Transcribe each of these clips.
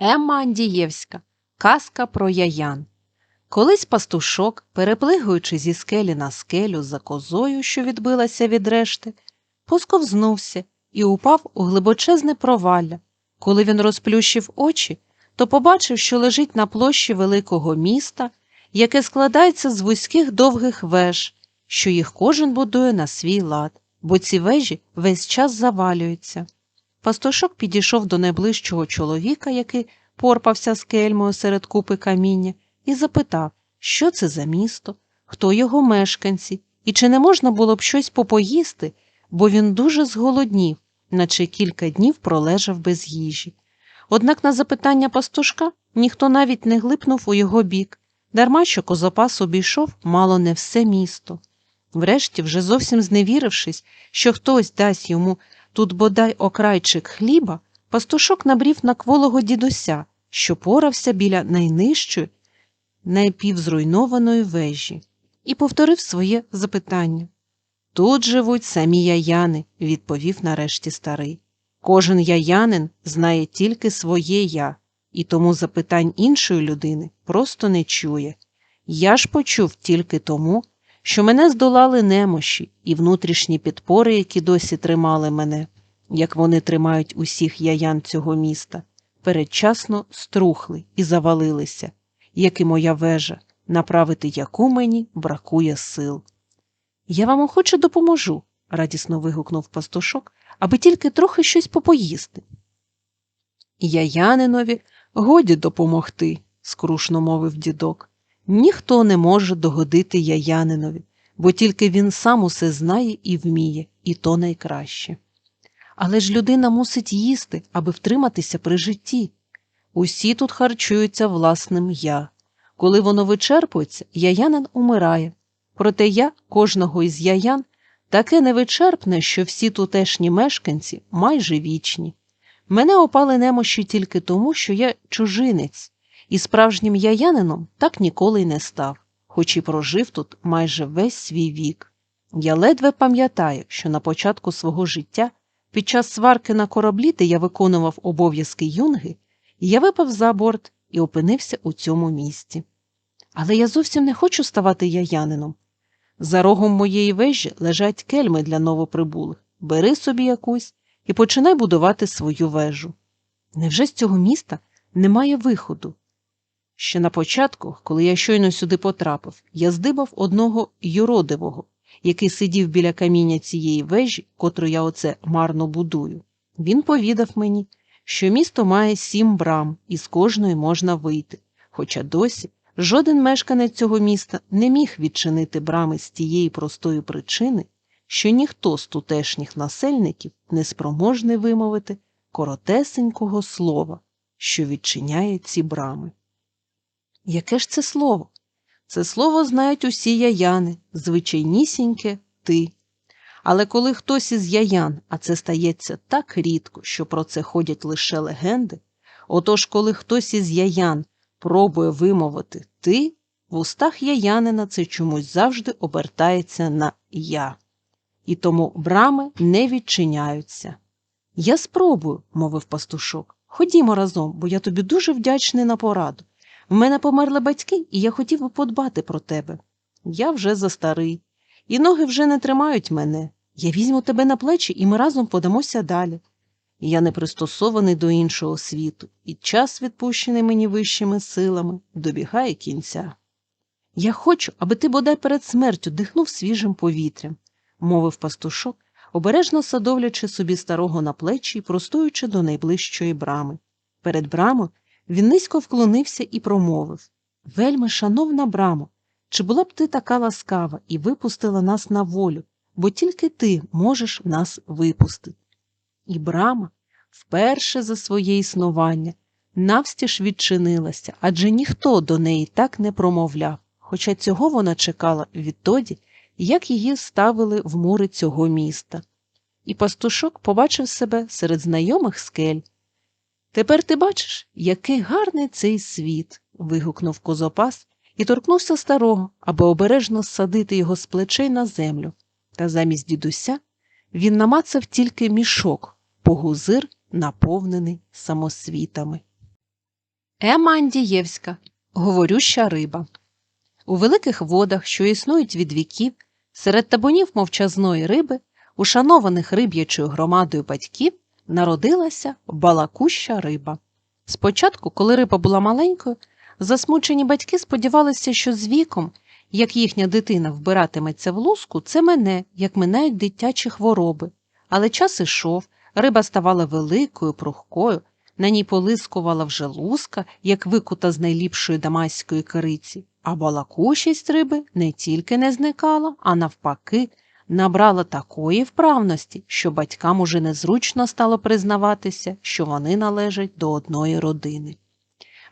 Емма Андієвська. Казка про яян. Колись пастушок, переплигуючи зі скелі на скелю за козою, що відбилася від решти, посковзнувся і упав у глибочезне провалля. Коли він розплющив очі, то побачив, що лежить на площі великого міста, яке складається з вузьких довгих веж, що їх кожен будує на свій лад, бо ці вежі весь час завалюються. Пастушок підійшов до найближчого чоловіка, який порпався з кельмою серед купи каміння, і запитав, що це за місто, хто його мешканці, і чи не можна було б щось попоїсти, бо він дуже зголоднів, наче кілька днів пролежав без їжі. Однак на запитання пастушка ніхто навіть не глипнув у його бік, дарма що козопас обійшов мало не все місто. Врешті, вже зовсім зневірившись, що хтось дасть йому тут бодай окрайчик хліба, пастушок набрів на кволого дідуся, що порався біля найнижчої, найпівзруйнованої вежі, і повторив своє запитання. Тут живуть самі яяни, відповів нарешті старий. Кожен яянин знає тільки своє я, і тому запитань іншої людини просто не чує. Я ж почув тільки тому, що мене здолали немощі і внутрішні підпори, які досі тримали мене, як вони тримають усіх яян цього міста, передчасно струхли і завалилися, як і моя вежа, направити яку мені бракує сил. Я вам охоче допоможу, радісно вигукнув пастушок, аби тільки трохи щось попоїсти. Яянинові годі допомогти, скрушно мовив дідок. Ніхто не може догодити яянинові, бо тільки він сам усе знає і вміє, і то найкраще. Але ж людина мусить їсти, аби втриматися при житті. Усі тут харчуються власним я. Коли воно вичерпується, яянин умирає. Проте я кожного із яян таке невичерпне, що всі тутешні мешканці майже вічні. Мене опали немощі тільки тому, що я чужинець, і справжнім яянином так ніколи й не став, хоч і прожив тут майже весь свій вік. Я ледве пам'ятаю, що на початку свого життя, під час сварки на кораблі, де я виконував обов'язки юнги, я випав за борт і опинився у цьому місці. Але я зовсім не хочу ставати яянином. За рогом моєї вежі лежать кельми для новоприбулих. Бери собі якусь і починай будувати свою вежу. Невже з цього міста немає виходу? Ще на початку, коли я щойно сюди потрапив, я здибав одного юродивого, який сидів біля каміння цієї вежі, котру я оце марно будую. Він повідав мені, що місто має сім брам, і з кожної можна вийти, хоча досі жоден мешканець цього міста не міг відчинити брами з тієї простої причини, що ніхто з тутешніх насельників не спроможний вимовити коротесенького слова, що відчиняє ці брами. Яке ж це слово? Це слово знають усі яяни, звичайнісіньке ти. Але коли хтось із яян, а це стається так рідко, що про це ходять лише легенди, отож, коли хтось із яян пробує вимовити ти, в устах яянина це чомусь завжди обертається на я. І тому брами не відчиняються. Я спробую, мовив пастушок. Ходімо разом, бо я тобі дуже вдячний на пораду. В мене померли батьки, і я хотів би подбати про тебе. Я вже застарий, і ноги вже не тримають мене. Я візьму тебе на плечі, і ми разом подамося далі. Я не пристосований до іншого світу, і час, відпущений мені вищими силами, добігає кінця. Я хочу, аби ти бодай перед смертю дихнув свіжим повітрям, мовив пастушок, обережно садовлячи собі старого на плечі і простуючи до найближчої брами. Перед брамою він низько вклонився і промовив Вельми, шановна брамо, чи була б ти така ласкава і випустила нас на волю, бо тільки ти можеш нас випустити. І брама вперше за своє існування навстіж відчинилася, адже ніхто до неї так не промовляв, хоча цього вона чекала відтоді, як її ставили в мури цього міста. І пастушок побачив себе серед знайомих скель. Тепер ти бачиш, який гарний цей світ. вигукнув козопас і торкнувся старого, аби обережно ссадити його з плечей на землю. Та замість дідуся він намацав тільки мішок, погузир, наповнений самосвітами. Ема Андієвська Говорюща риба. У великих водах, що існують від віків, серед табунів мовчазної риби, ушанованих риб'ячою громадою батьків, народилася балакуща риба. Спочатку, коли риба була маленькою, засмучені батьки сподівалися, що з віком, як їхня дитина вбиратиметься в луску, це мене, як минають дитячі хвороби. Але час ішов, риба ставала великою, прухкою, на ній полискувала вже луска, як викута з найліпшої дамаської кориці, а балакущість риби не тільки не зникала, а навпаки, набрала такої вправності, що батькам уже незручно стало признаватися, що вони належать до одної родини.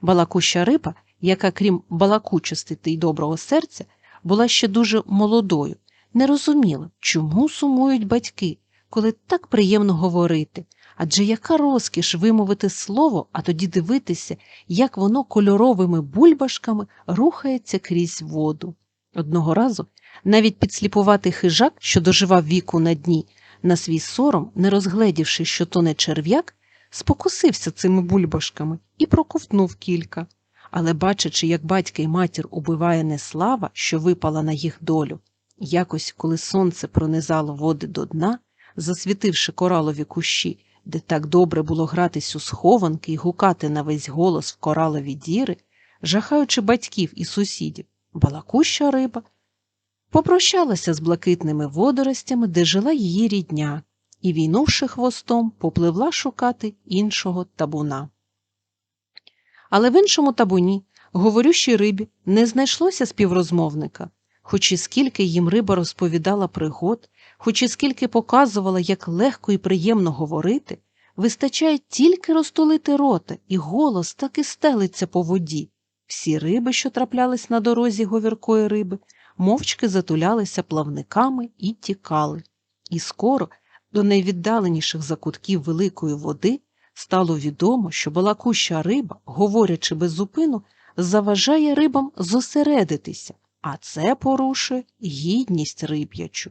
Балакуща риба, яка, крім балакучості й доброго серця, була ще дуже молодою, не розуміла, чому сумують батьки, коли так приємно говорити. Адже яка розкіш вимовити слово, а тоді дивитися, як воно кольоровими бульбашками рухається крізь воду. Одного разу навіть підсліпуватий хижак, що доживав віку на дні, на свій сором, не розгледівши, що то не черв'як, спокусився цими бульбашками і проковтнув кілька. Але, бачачи, як батька й матір убиває неслава, що випала на їх долю, якось, коли сонце пронизало води до дна, засвітивши коралові кущі, де так добре було гратись у схованки і гукати на весь голос в коралові діри, жахаючи батьків і сусідів, балакуща риба, попрощалася з блакитними водоростями, де жила її рідня, і, війнувши хвостом, попливла шукати іншого табуна. Але в іншому табуні, говорющій рибі, не знайшлося співрозмовника, хоч і скільки їм риба розповідала пригод, хоч і скільки показувала, як легко і приємно говорити, вистачає тільки розтулити рота, і голос так і стелиться по воді. Всі риби, що траплялись на дорозі говіркої риби, мовчки затулялися плавниками і тікали. І скоро до найвіддаленіших закутків великої води стало відомо, що балакуща риба, говорячи без зупину, заважає рибам зосередитися, а це порушує гідність риб'ячу.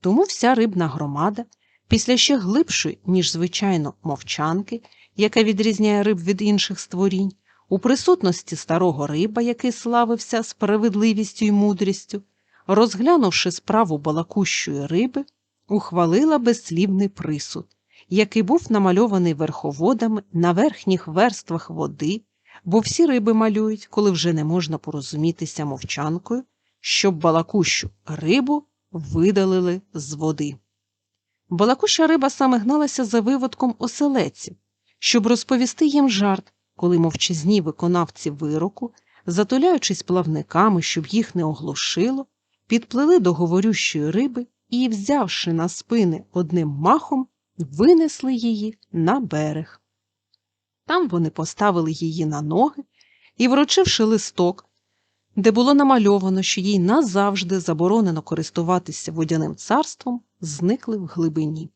Тому вся рибна громада, після ще глибшої, ніж звичайно, мовчанки, яка відрізняє риб від інших створінь, у присутності старого риба, який славився справедливістю й мудрістю, розглянувши справу балакущої риби, ухвалила безслівний присуд, який був намальований верховодами на верхніх верствах води, бо всі риби малюють, коли вже не можна порозумітися мовчанкою, щоб балакущу рибу видалили з води. Балакуща риба саме гналася за виводком оселеців, щоб розповісти їм жарт, коли мовчазні виконавці вироку, затуляючись плавниками, щоб їх не оглушило, підплили до говорющої риби і, взявши на спини одним махом, винесли її на берег. Там вони поставили її на ноги і, вручивши листок, де було намальовано, що їй назавжди заборонено користуватися водяним царством, зникли в глибині.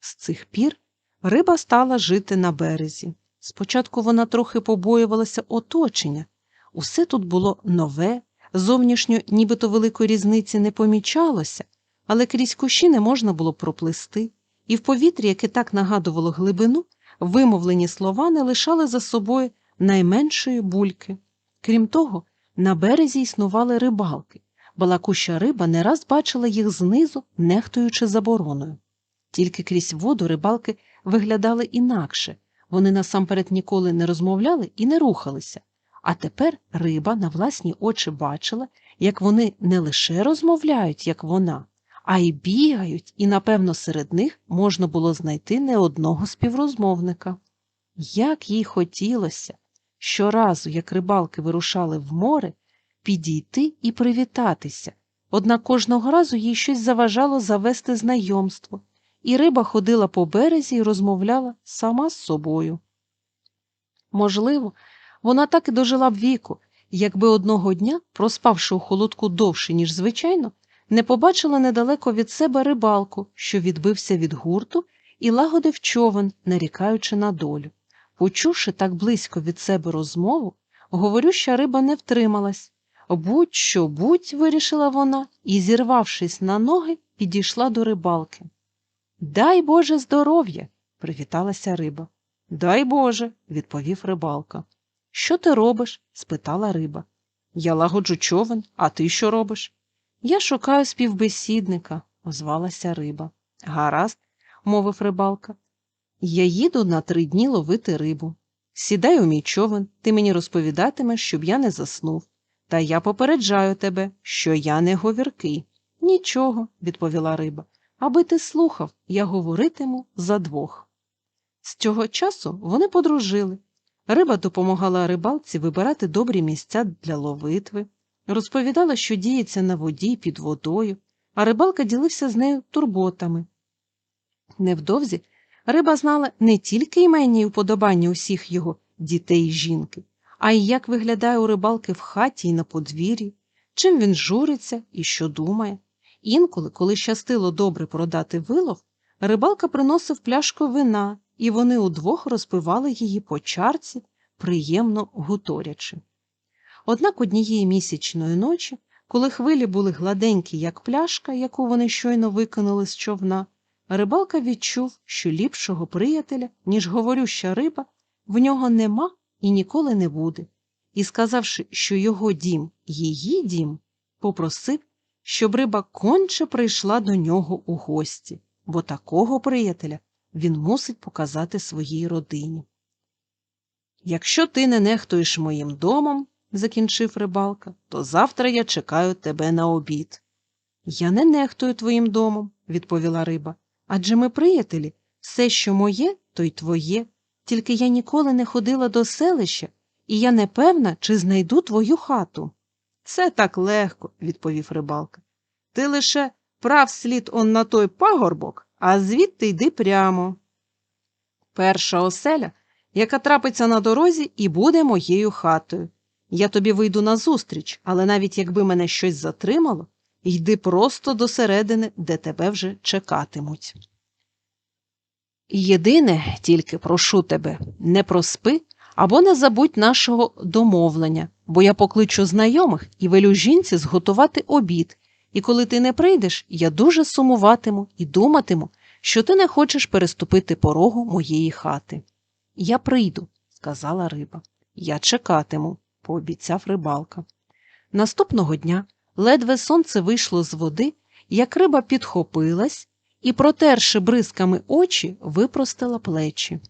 З цих пір риба стала жити на березі. Спочатку вона трохи побоювалася оточення. Усе тут було нове, зовнішньо нібито великої різниці не помічалося, але крізь кущі не можна було проплисти, і в повітрі, яке так нагадувало глибину, вимовлені слова не лишали за собою найменшої бульки. Крім того, на березі існували рибалки. Балакуща риба не раз бачила їх знизу, нехтуючи забороною. Тільки крізь воду рибалки виглядали інакше, вони насамперед ніколи не розмовляли і не рухалися. А тепер риба на власні очі бачила, як вони не лише розмовляють, як вона, а й бігають, і, напевно, серед них можна було знайти не одного співрозмовника. Як їй хотілося, щоразу, як рибалки вирушали в море, підійти і привітатися, однак кожного разу їй щось заважало завести знайомство, і риба ходила по березі і розмовляла сама з собою. Можливо, вона так і дожила б віку, якби одного дня, проспавши у холодку довше, ніж звичайно, не побачила недалеко від себе рибалку, що відбився від гурту і лагодив човен, нарікаючи на долю. Почувши так близько від себе розмову, говорюща риба не втрималась. Будь що, будь, вирішила вона і, зірвавшись на ноги, підійшла до рибалки. Дай Боже здоров'я, привіталася риба. Дай Боже, відповів рибалка. Що ти робиш? спитала риба. Я лагоджу човен, а ти що робиш? Я шукаю співбесідника, озвалася риба. Гаразд, мовив рибалка. Я їду на три дні ловити рибу. Сідай у мій човен, ти мені розповідатимеш, щоб я не заснув. Та я попереджаю тебе, що я не говіркий. Нічого, відповіла риба. Аби ти слухав, я говоритиму за двох. З цього часу вони подружили. Риба допомагала рибалці вибирати добрі місця для ловитви, розповідала, що діється на воді під водою, а рибалка ділився з нею турботами. Невдовзі риба знала не тільки іменні уподобання усіх його дітей і жінки, а й як виглядає у рибалки в хаті і на подвір'ї, чим він журиться і що думає. Інколи, коли щастило добре продати вилов, рибалка приносив пляшку вина, і вони удвох розпивали її по чарці, приємно гуторячи. Однак однієї місячної ночі, коли хвилі були гладенькі, як пляшка, яку вони щойно викинули з човна, рибалка відчув, що ліпшого приятеля, ніж говорюща риба, в нього нема і ніколи не буде, і, сказавши, що його дім її дім, попросив, щоб риба конче прийшла до нього у гості, бо такого приятеля він мусить показати своїй родині. Якщо ти не нехтуєш моїм домом, закінчив рибалка, то завтра я чекаю тебе на обід. Я не нехтую твоїм домом, відповіла риба. Адже ми приятелі, все, що моє, то й твоє. Тільки я ніколи не ходила до селища, і я не певна, чи знайду твою хату. Це так легко, відповів рибалка. Ти лише прав слід он на той пагорбок, а звідти йди прямо. Перша оселя, яка трапиться на дорозі, і буде моєю хатою. Я тобі вийду назустріч, але навіть якби мене щось затримало, йди просто до середини, де тебе вже чекатимуть. Єдине, тільки прошу тебе, не проспи або не забудь нашого домовлення, бо я покличу знайомих і велю жінці зготувати обід, і коли ти не прийдеш, я дуже сумуватиму і думатиму, що ти не хочеш переступити порогу моєї хати. Я прийду, сказала риба. Я чекатиму, пообіцяв рибалка. Наступного дня ледве сонце вийшло з води, як риба підхопилась і, протерши бризками очі, випростила плечі.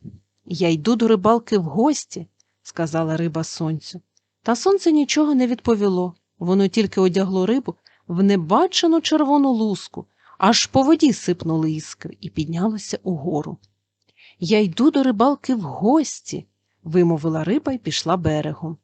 Я йду до рибалки в гості, сказала риба сонцю. Та сонце нічого не відповіло. Воно тільки одягло рибу в небачену червону луску, аж по воді сипнули іскри і піднялося угору. Я йду до рибалки в гості, вимовила риба і пішла берегом.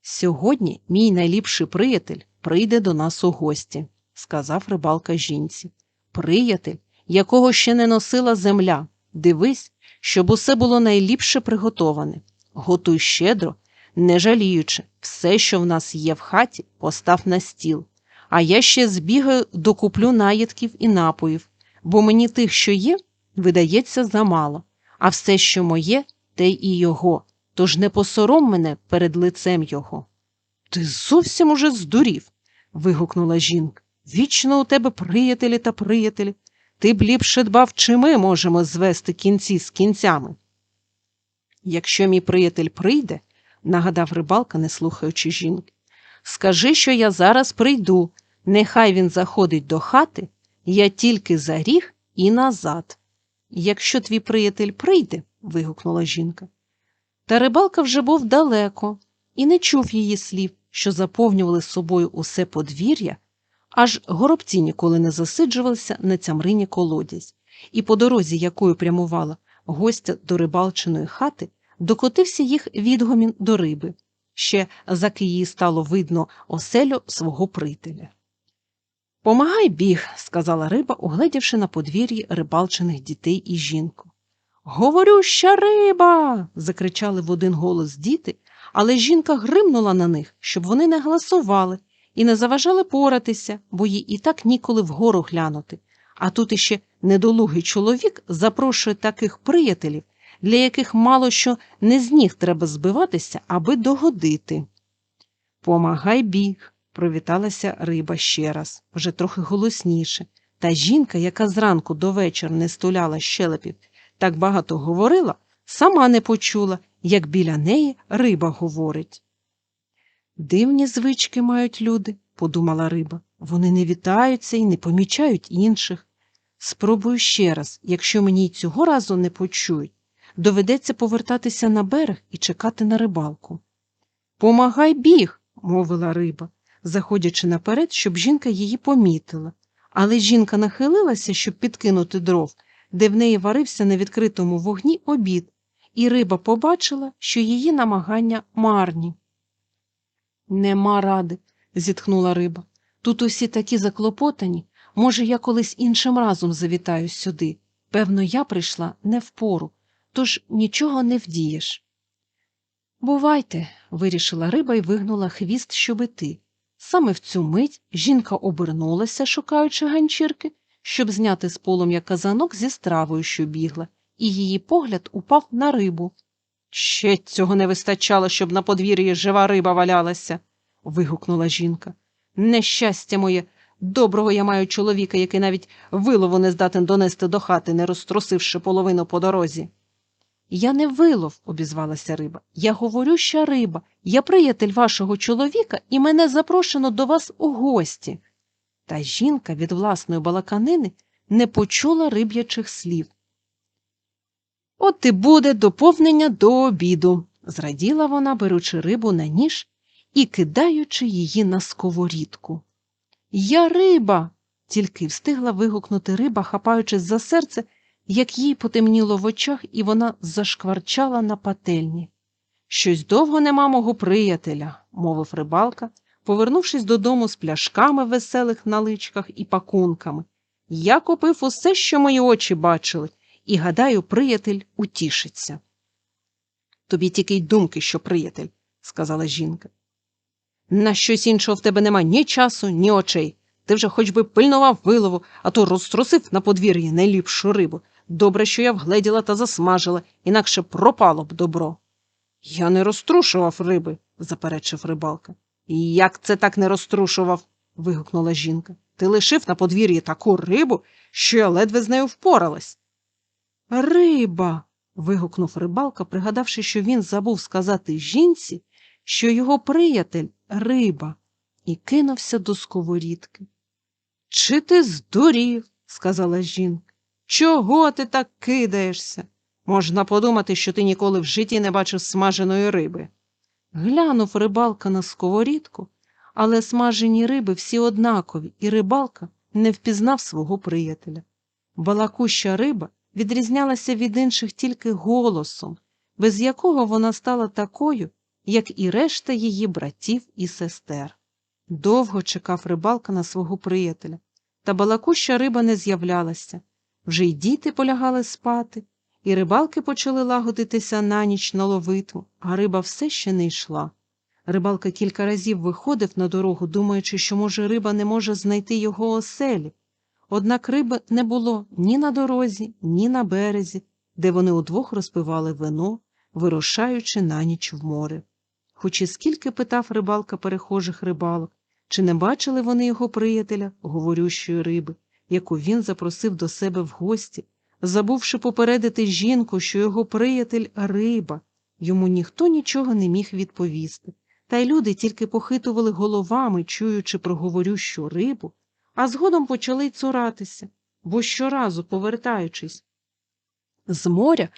Сьогодні мій найліпший приятель прийде до нас у гості, сказав рибалка жінці. Приятель, якого ще не носила земля. Дивись, щоб усе було найліпше приготоване. Готуй щедро, не жаліючи, все, що в нас є в хаті, постав на стіл. А я ще збігаю докуплю наїдків і напоїв, бо мені тих, що є, видається замало, а все, що моє, те і його, тож не посором мене перед лицем його. Ти зовсім уже здурів. вигукнула жінка. Вічно у тебе приятелі та приятелі. Ти б ліпше дбав, чи ми можемо звести кінці з кінцями. Якщо мій приятель прийде, нагадав рибалка, не слухаючи жінки, скажи, що я зараз прийду, нехай він заходить до хати, я тільки за ріг і назад. Якщо твій приятель прийде, вигукнула жінка. Та рибалка вже був далеко і не чув її слів, що заповнювали собою усе подвір'я, аж горобці ніколи не засиджувалися на цямрині колодязь, і по дорозі, якою прямувала гостя до рибалчиної хати, докотився їх відгомін до риби, ще заки її стало видно оселю свого прителя. Помагай біг, сказала риба, угледівши на подвір'ї рибалчиних дітей і жінку. Говорюща риба. закричали в один голос діти, але жінка гримнула на них, щоб вони не голосували і не заважали поратися, бо їй і так ніколи вгору глянути. А тут іще недолугий чоловік запрошує таких приятелів, для яких мало що не з ніг треба збиватися, аби догодити. Помагай біг, привіталася риба ще раз, вже трохи голосніше. Та жінка, яка зранку до вечора не стуляла щелепів, так багато говорила, сама не почула як біля неї риба говорить. Дивні звички мають люди, подумала риба. Вони не вітаються і не помічають інших. Спробую ще раз, якщо мені й цього разу не почують, доведеться повертатися на берег і чекати на рибалку. Помагай біг, мовила риба, заходячи наперед, щоб жінка її помітила. Але жінка нахилилася, щоб підкинути дров, де в неї варився на відкритому вогні обід, і риба побачила, що її намагання марні. Нема ради, зітхнула риба. Тут усі такі заклопотані. Може, я колись іншим разом завітаю сюди. Певно, я прийшла не в пору, тож нічого не вдієш. Бувайте, вирішила риба і вигнула хвіст, щоб іти. Саме в цю мить жінка обернулася, шукаючи ганчірки, щоб зняти з полум'я казанок зі стравою, що бігла, і її погляд упав на рибу. Ще цього не вистачало, щоб на подвір'ї жива риба валялася, вигукнула жінка. Нещастя моє, доброго я маю чоловіка, який навіть вилову не здатен донести до хати, не розтрусивши половину по дорозі. Я не вилов, обізвалася риба. Я говорюща риба. Я приятель вашого чоловіка, і мене запрошено до вас у гості. Та жінка від власної балаканини не почула риб'ячих слів. От і буде доповнення до обіду, зраділа вона, беручи рибу на ніж і кидаючи її на сковорідку. Я риба. тільки встигла вигукнути риба, хапаючись за серце, як їй потемніло в очах, і вона зашкварчала на пательні. Щось довго нема мого приятеля, мовив рибалка, повернувшись додому з пляшками веселих наличках і пакунками. Я купив усе, що мої очі бачили, і, гадаю, приятель утішиться. Тобі тільки й думки, що приятель, сказала жінка. На щось іншого в тебе нема ні часу, ні очей. Ти вже хоч би пильнував вилову, а то розтрусив на подвір'ї найліпшу рибу. Добре, що я вгледіла та засмажила, інакше пропало б добро. Я не розтрушував риби, заперечив рибалка. Як це так не розтрушував? вигукнула жінка. Ти лишив на подвір'ї таку рибу, що я ледве з нею впоралась. Риба. вигукнув рибалка, пригадавши, що він забув сказати жінці, що його приятель риба, і кинувся до сковорідки. Чи ти здурів? сказала жінка. Чого ти так кидаєшся? Можна подумати, що ти ніколи в житті не бачив смаженої риби. Глянув рибалка на сковорідку, але смажені риби всі однакові, і рибалка не впізнав свого приятеля. Балакуща риба відрізнялася від інших тільки голосом, без якого вона стала такою, як і решта її братів і сестер. Довго чекав рибалка на свого приятеля, та балакуща риба не з'являлася. Вже й діти полягали спати, і рибалки почали лагодитися на ніч на ловитву, а риба все ще не йшла. Рибалка кілька разів виходив на дорогу, думаючи, що, може, риба не може знайти його оселі. Однак риби не було ні на дорозі, ні на березі, де вони удвох розпивали вино, вирушаючи на ніч в море. Хоч і скільки питав рибалка перехожих рибалок, чи не бачили вони його приятеля, говорющої риби, яку він запросив до себе в гості, забувши попередити жінку, що його приятель риба, йому ніхто нічого не міг відповісти, та й люди тільки похитували головами, чуючи про говорющу рибу, а згодом почали й цуратися, бо щоразу, повертаючись з моря,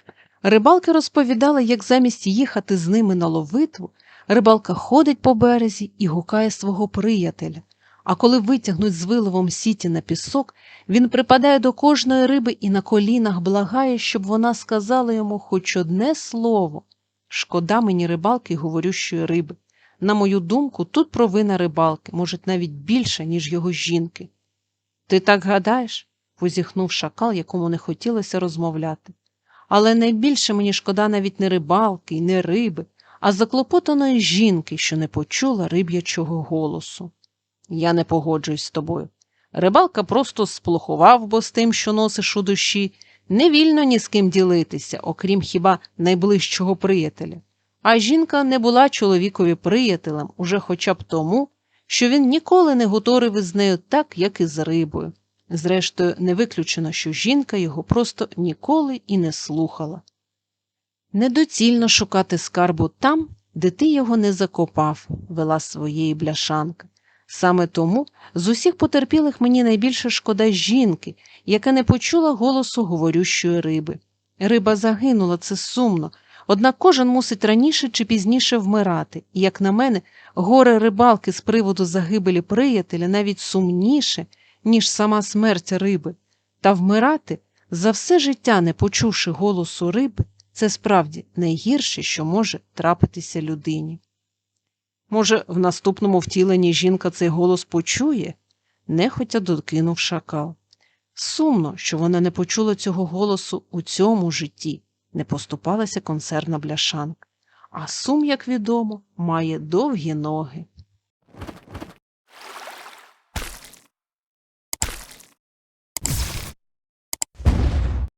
рибалки розповідали, як замість їхати з ними на ловитву, рибалка ходить по березі і гукає свого приятеля. А коли витягнуть з виловом сіті на пісок, він припадає до кожної риби і на колінах благає, щоб вона сказала йому хоч одне слово. Шкода мені рибалки говорющої риби. На мою думку, тут провина рибалки, може, навіть більше, ніж його жінки. Ти так гадаєш? позіхнув шакал, якому не хотілося розмовляти. Але найбільше мені шкода навіть не рибалки і не риби, а заклопотаної жінки, що не почула риб'ячого голосу. Я не погоджуюсь з тобою. Рибалка просто сплохував, бо з тим, що носиш у душі, не вільно ні з ким ділитися, окрім хіба найближчого приятеля. А жінка не була чоловікові приятелем уже хоча б тому, що він ніколи не готорив із нею так, як і з рибою. Зрештою, не виключено, що жінка його просто ніколи і не слухала. Недоцільно шукати скарбу там, де ти його не закопав, вела своєї бляшанка. Саме тому з усіх потерпілих мені найбільше шкода жінки, яка не почула голосу говорющої риби. Риба загинула, це сумно, однак кожен мусить раніше чи пізніше вмирати, і, як на мене, горе рибалки з приводу загибелі приятеля навіть сумніше, ніж сама смерть риби. Та вмирати, за все життя не почувши голосу риби, це справді найгірше, що може трапитися людині. Може, в наступному втіленні жінка цей голос почує? нехотя докинув шакал. Сумно, що вона не почула цього голосу у цьому житті, не поступалася консервна бляшанка. А сум, як відомо, має довгі ноги.